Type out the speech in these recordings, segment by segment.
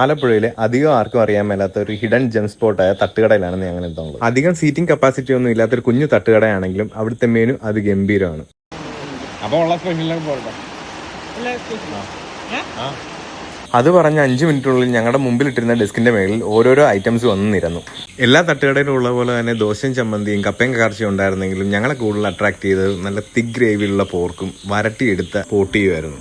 ആലപ്പുഴയിലെ അധികം ആർക്കും അറിയാൻ മേലാത്ത ഒരു ഹിഡൻ ജം സ്പോട്ടായ തട്ടുകടയിലാണ് ഞങ്ങൾ എത്തുന്നത്. അധികം സീറ്റിംഗ് കപ്പാസിറ്റി ഒന്നും ഇല്ലാത്തൊരു കുഞ്ഞു തട്ടുകടയാണെങ്കിലും അവിടുത്തെ മെനു അത് ഗംഭീരമാണ്. അപ്പോൾ ഉള്ള സ്പെഷ്യലിലേക്ക് പോകട്ടെ. അത് പറഞ്ഞ അഞ്ച് മിനിറ്റിനുള്ളിൽ ഞങ്ങളുടെ മുമ്പിൽ ഇട്ടിരുന്ന ഡെസ്കിന്റെ മേളിൽ ഓരോരോ ഐറ്റംസ് വന്ന് നിരന്നു. എല്ലാ തട്ടുകടയിലും ഉള്ള പോലെ തന്നെ ദോശയും ചമ്മന്തിയും കപ്പയും കാർച്ചയും ഉണ്ടായിരുന്നെങ്കിലും ഞങ്ങളെ കൂടുതൽ അട്രാക്ട് ചെയ്തത് നല്ല തിക് ഗ്രേവിയുള്ള പോർക്കും വരട്ടിയെടുത്ത പോട്ടിയുമായിരുന്നു.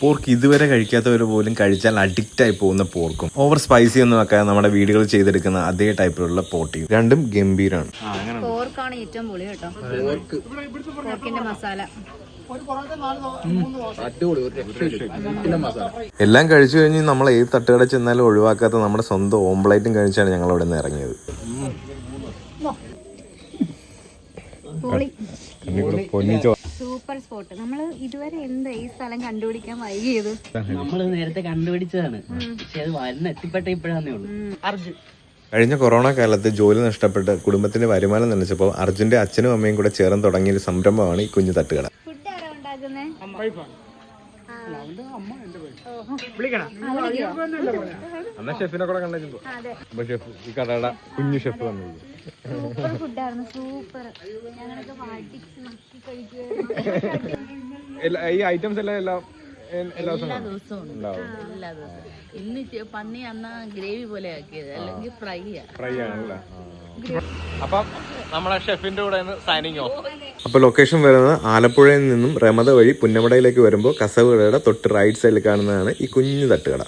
പോർക്ക് ഇതുവരെ കഴിക്കാത്തവർ പോലും കഴിച്ചാൽ അഡിക്റ്റ് ആയി പോകുന്ന പോർക്കും. ഓവർ സ്പൈസി ഒന്നും വെക്കാതെ നമ്മുടെ വീടുകളിൽ ചെയ്തെടുക്കുന്ന അതേ ടൈപ്പിലുള്ള പോട്ടിയും രണ്ടും ഗംഭീരാണ്. പോർക്കാണ് ഏറ്റവും പൊളി കേട്ടോ. പോർക്കിന്റെ മസാല. എല്ലാം കഴിച്ചു കഴിഞ്ഞ് നമ്മൾ ഏത് തട്ടുകട ചെന്നാലും ഒഴിവാക്കാത്ത നമ്മുടെ സ്വന്തം ഓംപ്ലേറ്റും കഴിച്ചാണ് ഞങ്ങൾ അവിടെ നിന്ന് ഇറങ്ങിയത്. പൊളി. Super spot. നമ്മൾ ഇതുവരെ എന്താ ഈ സ്ഥലം കണ്ടുപിടിക്കാൻ വൈകിയത്? നമ്മൾ നേരത്തെ കണ്ടുപിടിച്ചതാണ്. പക്ഷെ അത് വരുന്ന എത്തിപ്പെട്ട ഇപ്പോഴാന്നേ ഉള്ളൂ. അർജുൻ. കഴിഞ്ഞ കൊറോണ കാലത്ത് ജോലി നഷ്ടപ്പെട്ട് കുടുംബത്തിന്റെ വരുമാനം നിലച്ചപ്പോൾ അർജുന്റെ അച്ഛനും അമ്മയും കൂടെ ചേർന്ന് തുടങ്ങിയ ഒരു സംരംഭമാണ് ഈ കുഞ്ഞു തട്ടുകട. ഫുഡ് ആരാ ഉണ്ടാക്കുന്നേ? അന്ന ഷെഫിനെ കൂടെ കണ്ടു അതെ. ഷെഫ് ഈ കടയുടെ കുഞ്ഞു ഷെഫ് വന്നു. സൂപ്പർ ഫുഡായിരുന്നു സൂപ്പർ ഞങ്ങളൊക്കെ വാട്ടിച്ച് മക്കി ഈ ഐറ്റംസ് എല്ലാം എല്ലാം എല്ലാ ദിവസവും ഉണ്ട്. എല്ലാ ദിവസവും. ഇന്ന് പന്നി അന്ന ഗ്രേവി പോലെ ആക്കിയത്. അല്ലെങ്കിൽ ഫ്രൈയാ. ഫ്രൈ ആണല്ലേ? അപ്പൊ നമ്മളെ ഷെഫിന്റെ കൂടെ സൈനിങ് ഓഫ് അപ്പൊ ലൊക്കേഷൻ വരുന്നത് ആലപ്പുഴയിൽ നിന്നും റമത വഴി പുന്നമടയിലേക്ക് വരുമ്പോൾ കസവുകളുടെ തൊട്ട് റൈറ്റ് സൈഡിൽ കാണുന്നതാണ് ഈ കുഞ്ഞു തട്ടുകട.